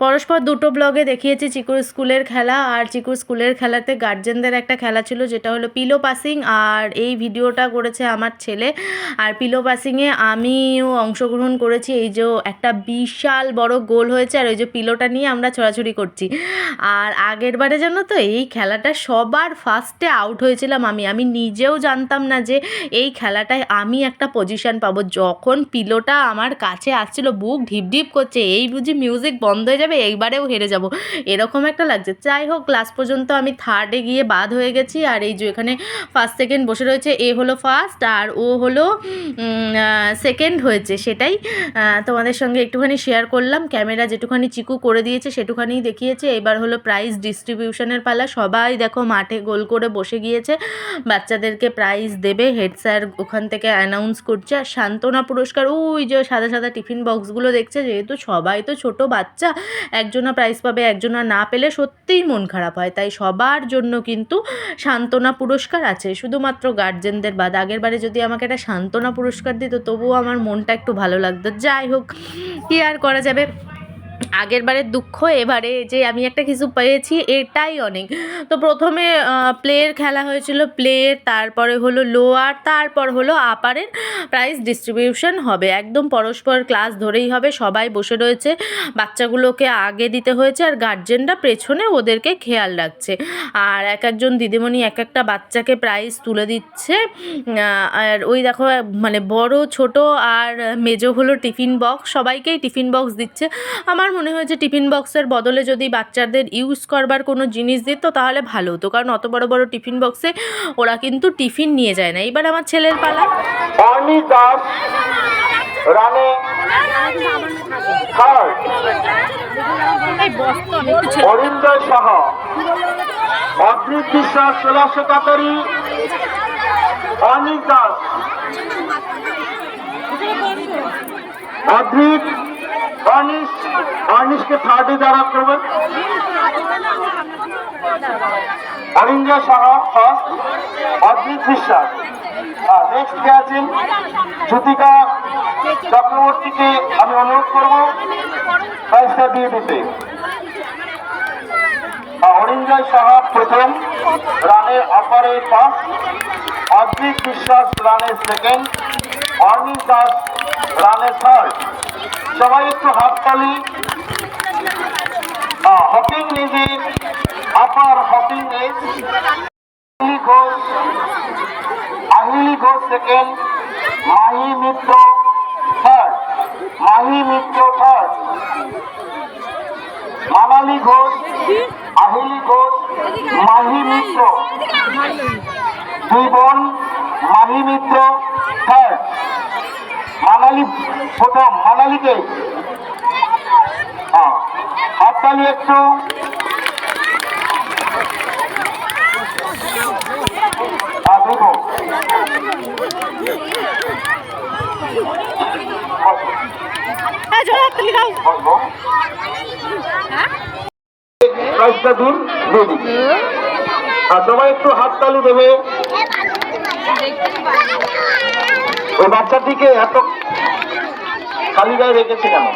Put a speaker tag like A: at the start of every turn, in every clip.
A: পরস্পর দুটো ব্লগে দেখিয়েছি চিকুর স্কুলের খেলা আর চিকুর স্কুলের খেলাতে গার্জেনদের একটা খেলা ছিল, যেটা হলো পিলো পাসিং আর এই ভিডিওটা করেছে আমার ছেলে। আর পিলো পাসিংয়ে আমিও অংশগ্রহণ করেছি, এই যে একটা বিশাল বড় গোল হয়েছে আর ওই যে পিলোটা নিয়ে আমরা ছোড়াছুড়ি করছি। আর আগের বারে জানো তো, এই খেলাটা সবার ফার্স্টে আউট হয়েছিলাম আমি। আমি নিজেও জানতাম না যে এই খেলাটায় আমি একটা পজিশন পাবো। যখন পিলোটা আমার কাছে আসছিল, বুক ঢিপ ঢিপ করছে, এই বুঝি মিউজিক বন্ধ হয়ে যাবে এইবারেও হেরে যাব। এরকম একটা লাগছে। যাই হোক লাস্ট পর্যন্ত আমি থার্ডে গিয়ে বাদ হয়ে গেছি। আর এই যে এখানে ফার্স্ট সেকেন্ড বসে রয়েছে, এ হলো ফার্স্ট আর ও হলো সেকেন্ড হয়েছে সেটাই। তোমাদের সঙ্গে একটুখানি শেয়ার করলাম। ক্যামেরা যেটুখানি চিকু করে দিয়েছে সেটুখানি দেখিয়েছে। এবার হলো প্রাইজ ডিস্ট্রিবিউশনের পালা। সবাই দেখো মাঠে গোল করে বসে গিয়েছে। বাচ্চাদেরকে প্রাইজ দেবে। হেড স্যার ওখান থেকে অ্যানাউন্স করছে। আর সান্ত্বনা পুরস্কার, ওই যে সাদা সাদা টিফিন বক্সগুলো দেখছে। যেহেতু সবাই তো ছোট বাচ্চা একজনা প্রাইজ পাবে একজনা না পেলে সত্যিই মন খারাপ হয়। তাই সবার জন্য কিন্তু সান্ত্বনা পুরস্কার আছে। শুধুমাত্র গার্জেনদের বাদ। আগের বারে যদি আমাকে একটা সান্ত্বনা পুরস্কার দিত, তবুও আমার মনটা একটু ভালো লাগতো। যাই হোক, কি আর করা যাবে? আগের বারের দুঃখ, এবারে যে আমি একটা কিছু পেয়েছি, এটাই অনেক। তো প্রথমে প্লেয়ের খেলা হয়েছিল প্লেয়ের তারপরে হলো লোয়ার তারপর হলো আপারের প্রাইজ ডিস্ট্রিবিউশন হবে। একদম পরস্পর ক্লাস ধরেই হবে, সবাই বসে রয়েছে, বাচ্চাগুলোকে আগে দিতে হয়েছে আর গার্জেনরা পেছনে ওদেরকে খেয়াল রাখছে। আর এক একজন দিদিমণি এক একটা বাচ্চাকে প্রাইজ তুলে দিচ্ছে। আর ওই দেখো মানে বড়, ছোট আর মেজো হলো টিফিন বক্স সবাইকেই টিফিন বক্স দিচ্ছে। আমার মনে হয়েছে টিফিন বক্সের বদলে যদি বাচ্চাদের ইউজ করবার কোনো জিনিস দিত তাহলে ভালো হতো। কারণ অত বড় বড় টিফিন বক্সে ওরা কিন্তু টিফিন নিয়ে যায় না। এবার আমার ছেলের পালা।
B: অদ্রিত বিশ্বাস ষোলোশো কাতারি অনিক দাস অদ্রিত অনিশ অনিশকে থার্ডে দাঁড়া করবেন? অরিন্দয় সাহা ফার্স্ট অদ্রিত বিশ্বাস। নেক্সট কে আছেন চক্রবর্তীকে আমি অনুরোধ করব প্রাইজটা দিয়ে দিতে। অরিঞ্জয় সাহা প্রথম রানে আপারে ফার্স্ট অদ্রিত বিশ্বাস রানে সেকেন্ড অর্নিশ দাস রানে থার্ড সবাই একটু হাততালি। হপিং নিজে আপার hopping age Ghosh, Ahili Ghosh second Mahi Mitra third Mahi Mitra third Manali Ghosh, Ahili Ghosh, Mahi মিত্র। দুই বোন, মাহি মিত্র থার্ড মানালি প্রথম মানালিকে হ্যাঁ হাততালি একটু। আর সবাই একটু হাততালি দেবে। ওই বাচ্চাটিকে এত খালি গায়ে রেখেছে কেন?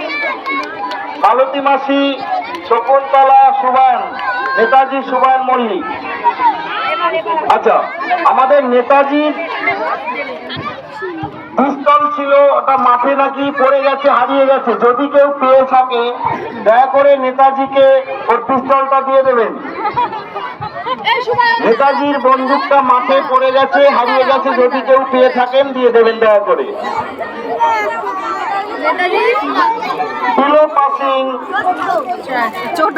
B: মালতী মাসি, শকুন্তলা সুবান, নেতাজি সুবান মল্লিক। আচ্ছা আমাদের নেতাজির পিস্তল ছিল, ওটা মাঠে নাকি পড়ে গেছে, হারিয়ে গেছে। যদি কেউ পেয়ে থাকে, দয়া করে নেতাজিকে ওর পিস্তলটা দিয়ে দেবেন। নেতাজির বন্দুকটা মাঠে পড়ে গেছে হারিয়ে গেছে যদি কেউ পেয়ে থাকেন দিয়ে দেবেন দয়া করে। পিলো পাসিং
C: ছোট।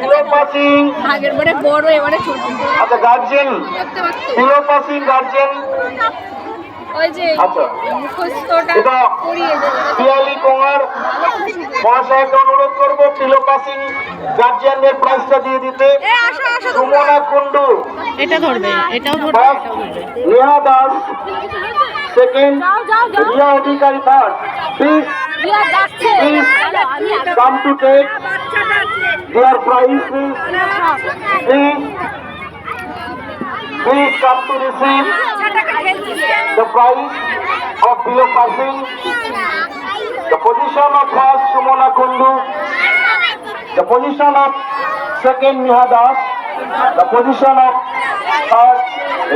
B: পিলো পাসিং
C: আগের বড় এবারে ছোট।
B: আচ্ছা গার্জেন পিলো পাসিং গার্জেন
C: ওই যে
B: আচ্ছা।
C: মুখস্থটা
B: পিয়ালি কোঙার মহাশয়কে অনুরোধ করব পিলো পাসিং গার্জিয়ানদের প্রাইজটা দিয়ে দিতে।
C: এ আসো আসো
B: সুমনা কুন্ডু
A: এটা ধরবে এটাও ধরবে
B: Neha Das. Second Riya Adhikari third please
C: দিয়া যাচ্ছে।
B: Please.
C: হ্যালো, আমি আগে-
B: come to take their prize please come to receive the prize of below passing the position of first Sumona Kundu The position of second Neha Das, the position of third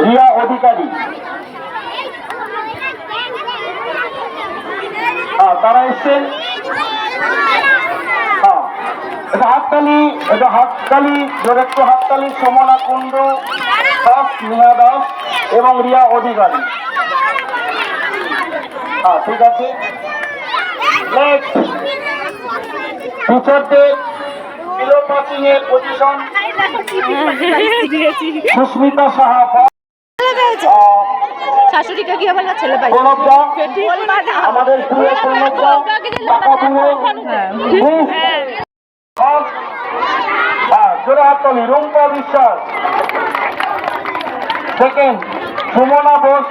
B: Ria Odhikari. হ্যাঁ, তারা এসছেন হ্যাঁ এটা হাততালি এটা হাততালি জোরে একটু হাততালি সমনা কুণ্ডু দাস নেহা দাস এবং রিয়া অধিকারী। হ্যাঁ ঠিক আছে? নেক্সট টিচারদের কিলো পাসিং এর পজিশন সুস্মিতা সাহা আহ,
A: কি আবার না ছেলে পাই
B: আমাদের প্রিয় প্রণবদা টাকাপুরো হ্যাঁ। হাততালি রুম্পা বিশ্বাস সেকেন্ড সুমনা বোস